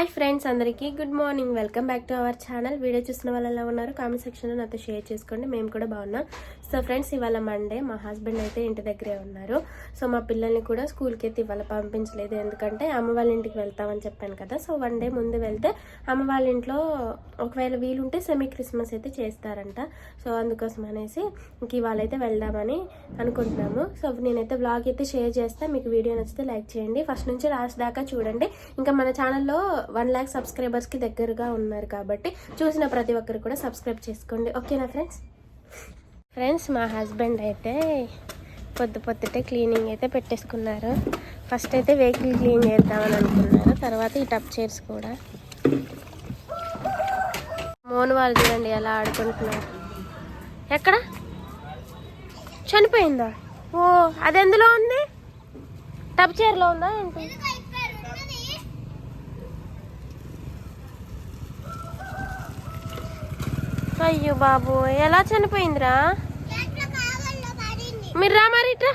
Hi friends అందరికీ good morning welcome back to our channel video చూసిన వాళ్ళు ఎలా ఉన్నారు కామెంట్ సెక్షన్లో నాతో షేర్ చేసుకోండి. మేము కూడా బాగున్నాం. సో ఫ్రెండ్స్ ఇవాళ మండే మా హస్బెండ్ అయితే ఇంటి దగ్గరే ఉన్నారు. సో మా పిల్లల్ని కూడా స్కూల్కి అయితే ఇవాళ పంపించలేదు. ఎందుకంటే అమ్మ వాళ్ళ ఇంటికి వెళ్తామని చెప్పాను కదా. సో వన్ డే ముందు వెళ్తే అమ్మ వాళ్ళ ఇంట్లో ఒకవేళ వీలుంటే సెమీ క్రిస్మస్ అయితే చేస్తారంట. సో అందుకోసం అనేసి ఇంక ఇవాళ అయితే వెళ్దామని అనుకుంటున్నాము. సో నేనైతే బ్లాగ్ అయితే షేర్ చేస్తా. మీకు వీడియో నచ్చితే లైక్ చేయండి. ఫస్ట్ నుంచి లాస్ట్ దాకా చూడండి. ఇంకా మన ఛానల్లో వన్ ల్యాక్ సబ్స్క్రైబర్స్కి దగ్గరగా ఉన్నారు కాబట్టి చూసిన ప్రతి ఒక్కరు కూడా సబ్స్క్రైబ్ చేసుకోండి. ఓకేనా ఫ్రెండ్స్ ఫ్రెండ్స్ మా హస్బెండ్ అయితే పొద్దు పొద్దుటే క్లీనింగ్ అయితే పెట్టేసుకున్నారు. ఫస్ట్ అయితే వెహికల్ క్లీన్ చేద్దామని అనుకున్నారు. తర్వాత ఈ టప్ చైర్స్ కూడా. మోను వాళ్ళు చూడండి ఎలా ఆడుకుంటున్నారు. ఎక్కడ? చనిపోయిందా? ఓ అది ఎందులో ఉంది? టప్ చైర్లో ఉందా ఏంటి? అయ్యో బాబు ఎలా చనిపోయిందిరా? మీరు రా మరి ఇట్రా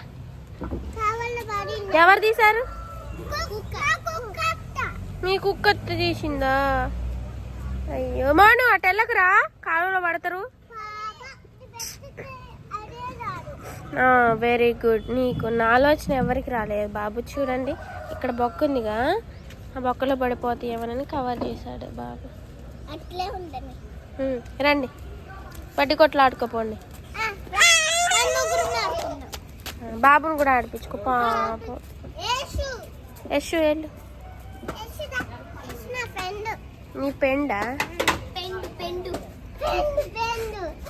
ఎవరు తీశారు? మీ కుక్క తీసిందా? అయ్యో మాను అటు వెళ్ళకురా కాలువలో పడతారు. వెరీ గుడ్ నీకు నా ఆలోచన ఎవరికి రాలేదు బాబు. చూడండి ఇక్కడ బొక్క ఉందిగా. ఆ బొక్కలో పడిపోతాయేమోనని కవర్ చేశాడు బాబు. రండి. పట్టి కొట్లు ఆడుకోపోండి. ఆ, బాబుని కూడా ఆడిపించుకో పాపం. యశు వెళ్ళు. నీ పెండా?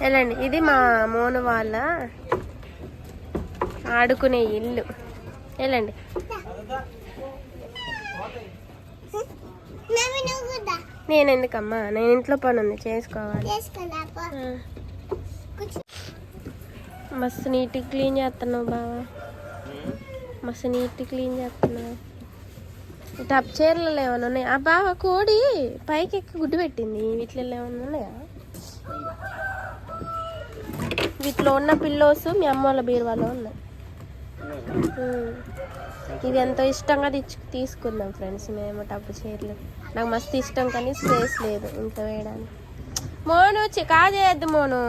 వెళ్ళండి. ఇది మా మోను వాళ్ళ ఆడుకునే ఇల్లు. వెళ్ళండి. నవ్వి నువ్వు కూడా నేను ఎందుకమ్మా నేను ఇంట్లో పని ఉంది చేసుకోవాలి చేసుకున్నా పో ఆ, కూర్చో మస్తు నీట్గా క్లీన్ చేస్తున్నావు బావా. మస్తు నీట్గా క్లీన్ చేస్తున్నావు. టప్ చీరలలో ఏమైనా ఉన్నాయా? ఆ బావ కోడి పైకి ఎక్కి గుడ్డు పెట్టింది. వీటిలో ఏమైనా ఉన్నాయా? వీటిలో ఉన్న పిల్లోస్ మీ అమ్మ వాళ్ళ బీరువాలో ఉన్నాయి. ఇది ఎంతో ఇష్టంగా తెచ్చు తీసుకుందాం ఫ్రెండ్స్ మేము టప్పు చీరలు. నాకు మస్తు ఇష్టం కానీ స్పేస్ లేదు ఇంత వేయడానికి. మోను కాజేయద్దు మోను.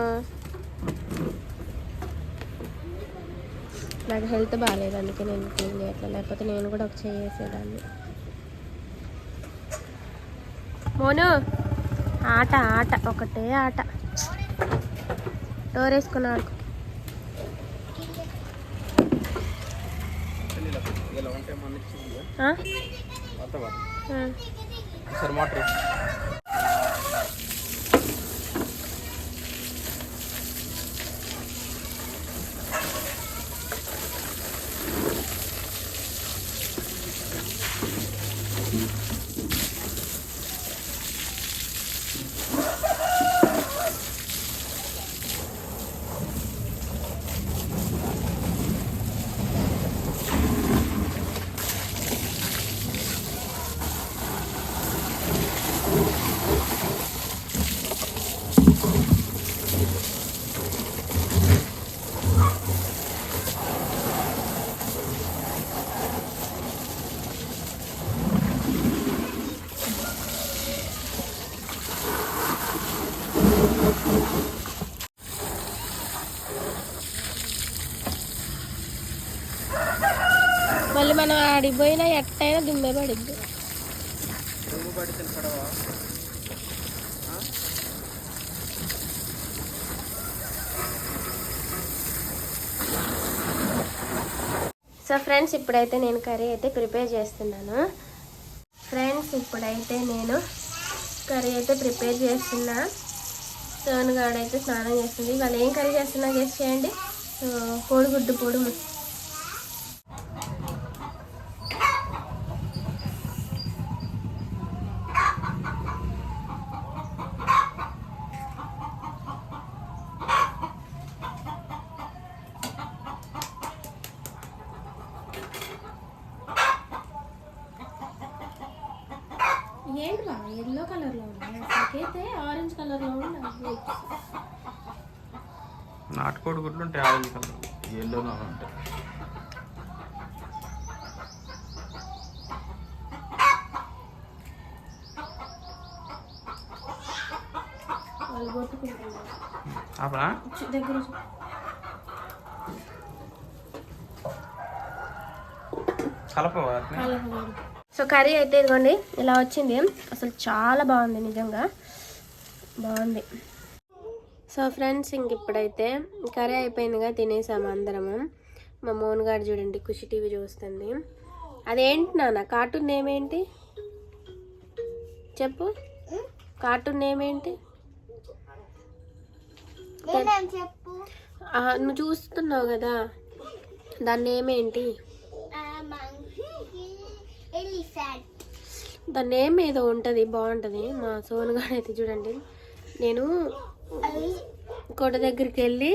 నాకు హెల్త్ బాగాలేదు అందుకే నేను క్లీన్ చేయట్లేదు. లేకపోతే నేను కూడా ఒక చేసేదాన్ని మోను ఆట ఆట ఒకటే ఆట. డోర్ వేసుకుని ఆడుకో? ఆడిపోయినా ఎట్టయినా దుమ్మే పడింది. సో ఫ్రెండ్స్ ఇప్పుడైతే నేను కర్రీ అయితే ప్రిపేర్ చేస్తున్నాను. ఫ్రెండ్స్ ఇప్పుడైతే నేను కర్రీ అయితే ప్రిపేర్ చేస్తున్నా. సోనుగాడు అయితే స్నానం చేస్తుంది. వాళ్ళు ఏం కర్రీ చేస్తున్నా చేసి చేయండి. కోడిగుడ్డు పొడుము ఎల్లో కలర్లో ఉన్నాయి. నాకైతే ఆరెంజ్ కలర్ కలర్లో ఉన్నాయి. నాటుకోడి గుడ్లు ఉంటాయి ఆరెంజ్ కలర్ ఎల్లోలో ఉంటాయి. వాళ్ళు కొట్టుకుంటారు దగ్గర సో కర్రీ అయితే ఇదిగోండి ఇలా వచ్చింది. అసలు చాలా బాగుంది నిజంగా. బాగుంది. సో ఫ్రెండ్స్ ఇంక ఇప్పుడైతే కర్రీ అయిపోయిందిగా తినేసాము అందరము. మా మోహన్ గారు చూడండి ఖుషి టీవీ చూస్తుంది. అదేంటి నాన్న కార్టూన్ నేమ్ ఏంటి? చెప్పు. కార్టూన్ నేమ్ ఏంటి? నువ్వు చూస్తున్నావు కదా దాని నేమ్ ఏంటి? దాని నేమ్ ఏదో ఉంటుంది బాగుంటుంది. మా సోన్ గారు అయితే చూడండి. నేను కోట దగ్గరికి వెళ్ళి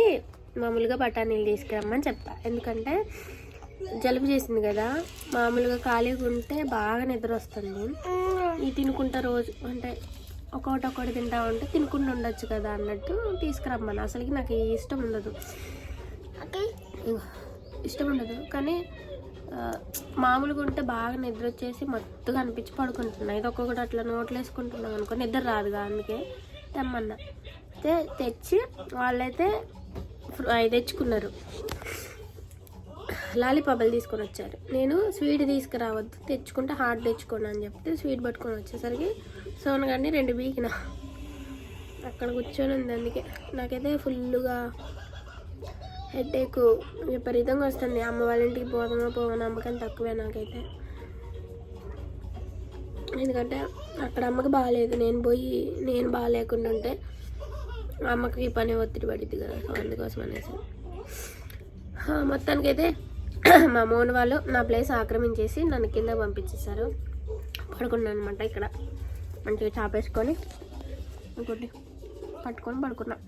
మామూలుగా బఠానీలు తీసుకురమ్మని చెప్తా. ఎందుకంటే జలుబు చేసింది కదా మామూలుగా ఖాళీగా ఉంటే బాగా నిద్ర వస్తుంది. ఈ తినుకుంటా రోజు అంటే ఒక్కొక్కటి ఒక్కటి తింటా ఉంటే తినుకుంటూ ఉండొచ్చు కదా అన్నట్టు తీసుకురమ్మని. అసలుకి నాకు ఇష్టం ఉండదు. ఇష్టం ఉండదు. కానీ మామూలుగా ఉంటే బాగా నిద్ర వచ్చేసి మత్తుగా అనిపించి పడుకుంటున్నా. ఇది ఒక్కొక్కటి అట్లా నోట్లు వేసుకుంటున్నాం అనుకో నిద్ర రాదుగా అందుకే తెమ్మన్నా. అయితే తెచ్చి వాళ్ళైతే అవి తెచ్చుకున్నారు. లాలీపాపలు తీసుకొని వచ్చారు. నేను స్వీట్ తీసుకురావద్దు తెచ్చుకుంటే హాట్ తెచ్చుకోండి అని చెప్తే స్వీట్ పట్టుకొని వచ్చేసరికి సోన గారిని రెండు బీకిన. అక్కడ కూర్చొని ఉంది అందుకే. నాకైతే ఫుల్గా హెడేక్ విపరీతంగా వస్తుంది. అమ్మ వాళ్ళ ఇంటికి పోదామో పోవో నమ్మకం తక్కువే నాకైతే. ఎందుకంటే అక్కడ అమ్మకి బాగాలేదు నేను పోయి నేను బాగాలేకుండా ఉంటే అమ్మకి ఈ పని ఒత్తిడి పడిద్ది కదా. అందుకోసం అనేసి. మొత్తానికైతే మా మోన్ వాళ్ళు నా ప్లేస్ ఆక్రమించేసి నన్ను కింద పంపించేశారు. పడుకున్నాను అనమాట ఇక్కడ. మంచిగా చాపేసుకొని. ఇంకోటి పట్టుకొని పడుకున్నాను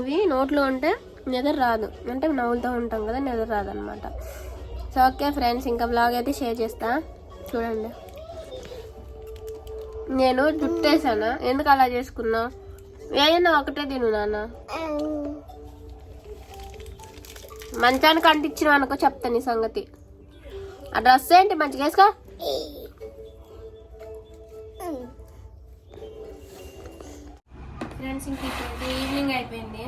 ఇవి నోట్లో ఉంటే నిద్ర రాదు. అంటే నవ్వులతో ఉంటాం కదా నిద్ర రాదు అనమాట సో ఓకే ఫ్రెండ్స్ ఇంకా బ్లాగ్ అయితే షేర్ చేస్తా. చూడండి. నేను జుట్టేసానా ఎందుకు అలా చేసుకున్నా ఏదైనా ఒకటే తిను నాన్న. మంచానికి అంటించిన అనుకో చెప్తాను ఈ సంగతి. ఆ డ్రెస్ ఏంటి? మంచిగా వేసుకో. Mm. ఫ్రెండ్స్ ఇంక ఇప్పుడైతే ఈవినింగ్ అయిపోయింది.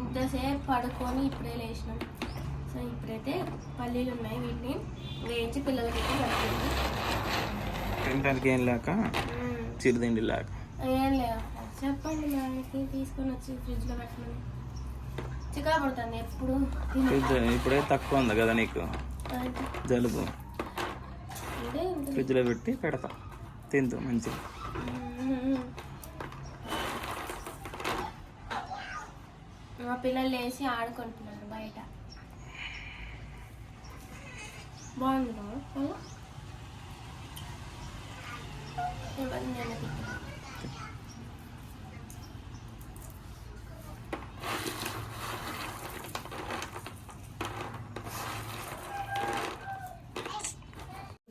ఇంతసేపు పడుకొని ఇప్పుడే లేచినాం. సో ఇప్పుడైతే పల్లీలు ఉన్నాయి వీటిని వేయించి పిల్లలకి పెడుతుంది తినడానికి ఏం లేక చిరుతిండి లేక. ఏం లేదు చెప్పండి మనకి తీసుకొని వచ్చి ఫ్రిడ్జ్లో పెట్టమని. చికా పడుతుంది ఎప్పుడు ఇప్పుడే తక్కువ ఉంది కదా నీకు? జలుబు. ఫ్రిడ్జ్లో పెట్టి పెడతా. తింటూ మంచిగా. మా పిల్లలు లేచి ఆడుకుంటున్నారు బయట. బాగుంది.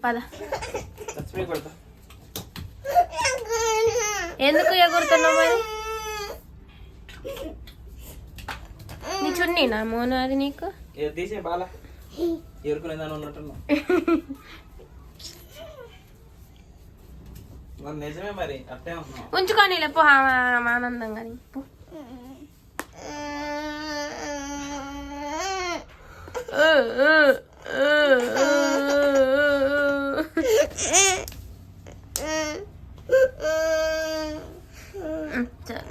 పద. ఎందుకు ఎగురుతున్నావు మరి? నీ చున్నీ నా మోను అది నీకు తీసే బాల ఎరుకునేదాన్ని ఉన్నట్టున్నా మరి నిజమే మరి అట్టే ఉంచుకొని లేపో ఆనందంగా. పో. ఆ, ఆ, ఆ, ఆ, ఆ. చ-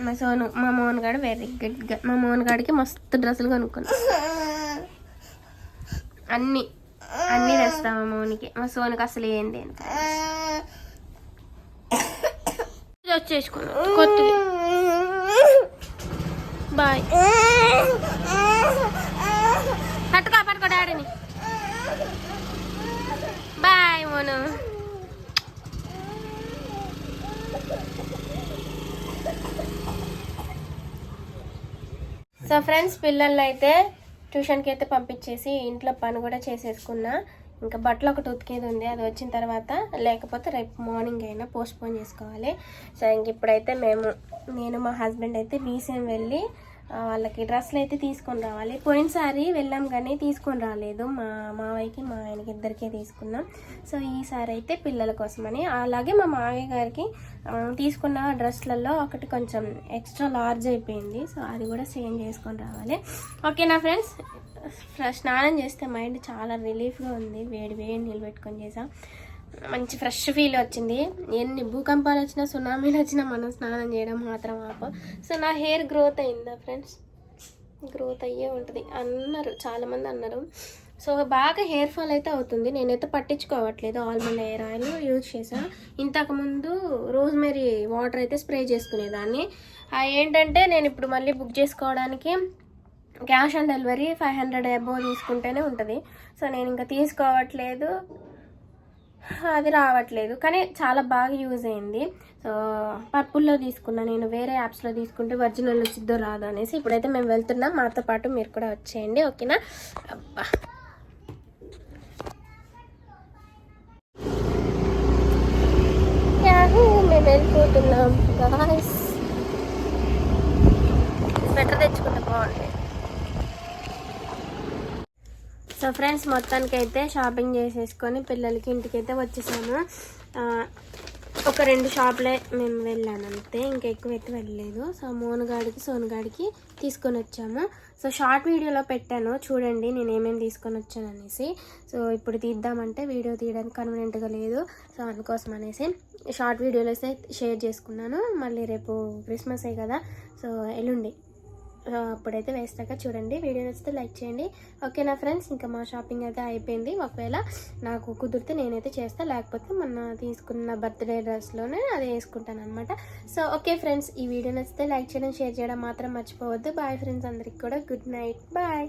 మా సోను మా మోహన్ గాడు వెరీ గుడ్గా మా మోహన్ మస్తు డ్రెస్సులు కొనుక్కున్నా. అన్ని. అన్ని తెస్తాం మా మోనికి మా సోనుకి అసలు ఏంది అని కొత్త కొత్తది. బాయ్ పట్టుకో పట్టుకో డాడీని. బాయ్ మోను. సో ఫ్రెండ్స్ పిల్లల్ని అయితే ట్యూషన్కి అయితే పంపించేసి ఇంట్లో పని కూడా చేసేసుకున్నా. ఇంకా బట్టలు ఒకటి ఉతికేది ఉంది అది వచ్చిన తర్వాత లేకపోతే రేపు మార్నింగ్ అయినా పోస్ట్పోన్ చేసుకోవాలి. సో ఇంక ఇప్పుడైతే మేము నేను మా హస్బెండ్ అయితే బీసీఎం వెళ్ళి వాళ్ళకి డ్రెస్సులు అయితే తీసుకొని రావాలి. పోయినసారి వెళ్ళాం కానీ తీసుకొని రాలేదు. మా మావయ్యకి మా ఆయనకి ఇద్దరికే తీసుకున్నాం. సో ఈసారి అయితే పిల్లల కోసమని. అలాగే మా మావయ్య గారికి తీసుకున్న డ్రెస్లలో ఒకటి కొంచెం ఎక్స్ట్రా లార్జ్ అయిపోయింది. సో అది కూడా సేమ్ చేసుకొని రావాలి. ఓకేనా ఫ్రెండ్స్ స్నానం చేస్తే మైండ్ చాలా రిలీఫ్గా ఉంది. వేడి వేడి నిలబెట్టుకొని చేసాం. మంచి ఫ్రెష్ ఫీల్ వచ్చింది. ఎన్ని భూకంపాలు వచ్చినా సునామీలు వచ్చినా మనం స్నానం చేయడం మాత్రం ఆప. సో నా హెయిర్ గ్రోత్ అయిందా ఫ్రెండ్స్ గ్రోత్ అయ్యే ఉంటుంది. అన్నారు. చాలామంది అన్నారు. సో బాగా హెయిర్ ఫాల్ అయితే అవుతుంది. నేనైతే పట్టించుకోవట్లేదు. ఆల్మండ్ హెయిర్ ఆయిల్ యూజ్ చేసా ఇంతకుముందు రోజ్మెరీ వాటర్ అయితే స్ప్రే చేసుకునేదాన్ని. ఏంటంటే నేను ఇప్పుడు మళ్ళీ బుక్ చేసుకోవడానికి cash on delivery five hundred above తీసుకుంటేనే ఉంటుంది. సో నేను ఇంకా తీసుకోవట్లేదు. అది రావట్లేదు. కానీ చాలా బాగా యూజ్ అయింది. సో పర్పుల్లో తీసుకున్నా నేను వేరే యాప్స్లో తీసుకుంటే ఒరిజినల్ వచ్చిద్దో రాదు అనేసి ఇప్పుడైతే మేము వెళ్తున్నాం. మాతో పాటు మీరు కూడా వచ్చేయండి ఓకేనా? అబ్బా. మేము వెళ్ళిపోతున్నాం బెటర్ స్వెటర్ తెచ్చుకుంటే బాగుంది సో ఫ్రెండ్స్ మొత్తానికి అయితే షాపింగ్ చేసేసుకొని పిల్లలకి ఇంటికైతే వచ్చేసాము ఒక రెండు షాపులే మేము వెళ్ళాను అంతే. ఇంకా ఎక్కువ అయితే వెళ్ళలేదు. సో మోనుగాడికి సోనుగాడికి తీసుకొని వచ్చాము. సో షార్ట్ వీడియోలో పెట్టాను. చూడండి నేను ఏమేమి తీసుకొని వచ్చాను అనేసి. సో ఇప్పుడు తీద్దామంటే వీడియో తీయడానికి కన్వీనియంట్గా లేదు. సో అందుకోసం అనేసి షార్ట్ వీడియోలో అయితే షేర్ చేసుకున్నాను. మళ్ళీ రేపు క్రిస్మసే కదా. సో ఎల్లుండి. అప్పుడైతే వేస్తాక చూడండి. వీడియో నచ్చితే లైక్ చేయండి. ఓకేనా ఫ్రెండ్స్? ఇంకా మా షాపింగ్ అయితే అయిపోయింది. ఒకవేళ నాకు కుదిరితే నేనైతే చేస్తా. లేకపోతే మొన్న తీసుకున్న బర్త్డే డ్రెస్లోనే అది వేసుకుంటాను అనమాట సో ఓకే ఫ్రెండ్స్. ఈ వీడియో నచ్చితే లైక్ చేయడం షేర్ చేయడం మాత్రం మర్చిపోవద్దు. Bye friends. అందరికి కూడా గుడ్ నైట్. బాయ్.